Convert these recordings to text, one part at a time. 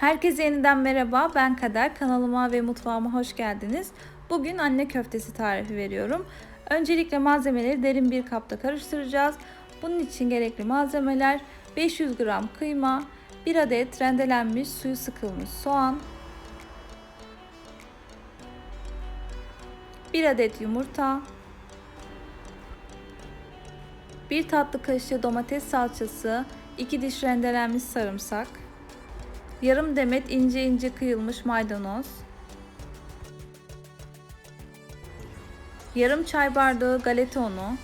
Herkese yeniden merhaba. Ben Kader. Kanalıma ve mutfağıma hoş geldiniz. Bugün anne köftesi tarifi veriyorum. Öncelikle malzemeleri derin bir kapta karıştıracağız. Bunun için gerekli malzemeler 500 gram kıyma, 1 adet rendelenmiş suyu sıkılmış soğan, 1 adet yumurta, 1 tatlı kaşığı domates salçası, 2 diş rendelenmiş sarımsak, yarım demet ince ince kıyılmış maydanoz, yarım çay bardağı galeta unu,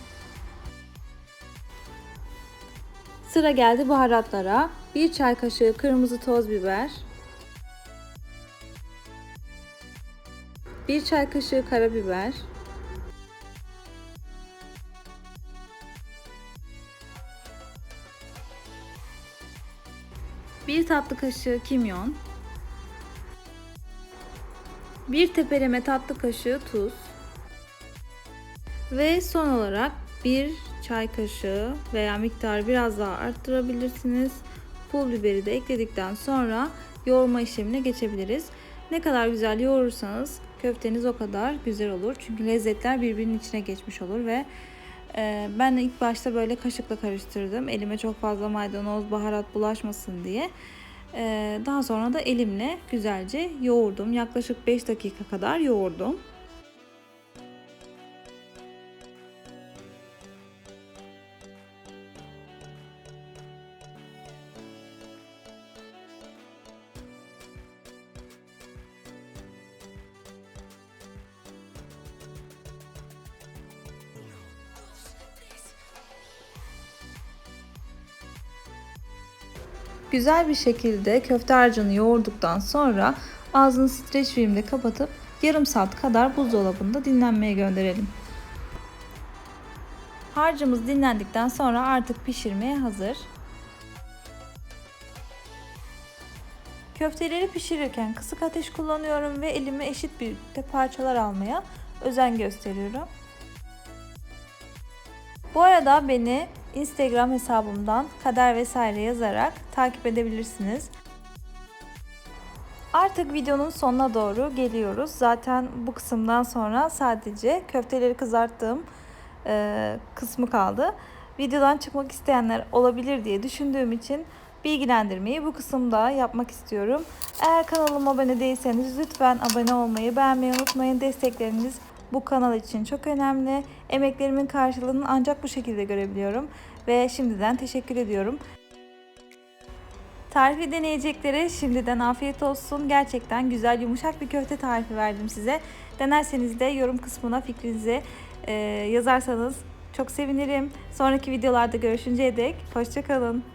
Sıra geldi baharatlara. 1 çay kaşığı kırmızı toz biber, 1 çay kaşığı karabiber, 1 tatlı kaşığı kimyon, 1 tepeleme tatlı kaşığı tuz ve son olarak 1 çay kaşığı veya miktarı biraz daha arttırabilirsiniz. Pul biberi de ekledikten sonra yoğurma işlemine geçebiliriz. Ne kadar güzel yoğurursanız köfteniz o kadar güzel olur. Çünkü lezzetler birbirinin içine geçmiş olur ve ben ilk başta böyle kaşıkla karıştırdım. Elime çok fazla maydanoz, baharat bulaşmasın diye. E, daha sonra da elimle güzelce yoğurdum. Yaklaşık 5 dakika kadar yoğurdum. Güzel bir şekilde köfte harcını yoğurduktan sonra ağzını streç filmle kapatıp yarım saat kadar buzdolabında dinlenmeye gönderelim. Harcımız dinlendikten sonra artık pişirmeye hazır. Köfteleri pişirirken kısık ateş kullanıyorum ve elime eşit büyüklükte parçalar almaya özen gösteriyorum. Bu arada beni Instagram hesabımdan kader vesaire yazarak takip edebilirsiniz. Artık videonun sonuna doğru geliyoruz. Zaten bu kısımdan sonra sadece köfteleri kızarttığım e, kısmı kaldı. Videodan çıkmak isteyenler olabilir diye düşündüğüm için bilgilendirmeyi bu kısımda yapmak istiyorum. Eğer kanalıma abone değilseniz lütfen abone olmayı, beğenmeyi unutmayın. Destekleriniz bu kanal için çok önemli. Emeklerimin karşılığını ancak bu şekilde görebiliyorum ve şimdiden teşekkür ediyorum. Tarifi deneyeceklere şimdiden afiyet olsun. Gerçekten güzel yumuşak bir köfte tarifi verdim size. Denerseniz de yorum kısmına fikrinizi e, yazarsanız çok sevinirim. Sonraki videolarda görüşünceye dek hoşçakalın.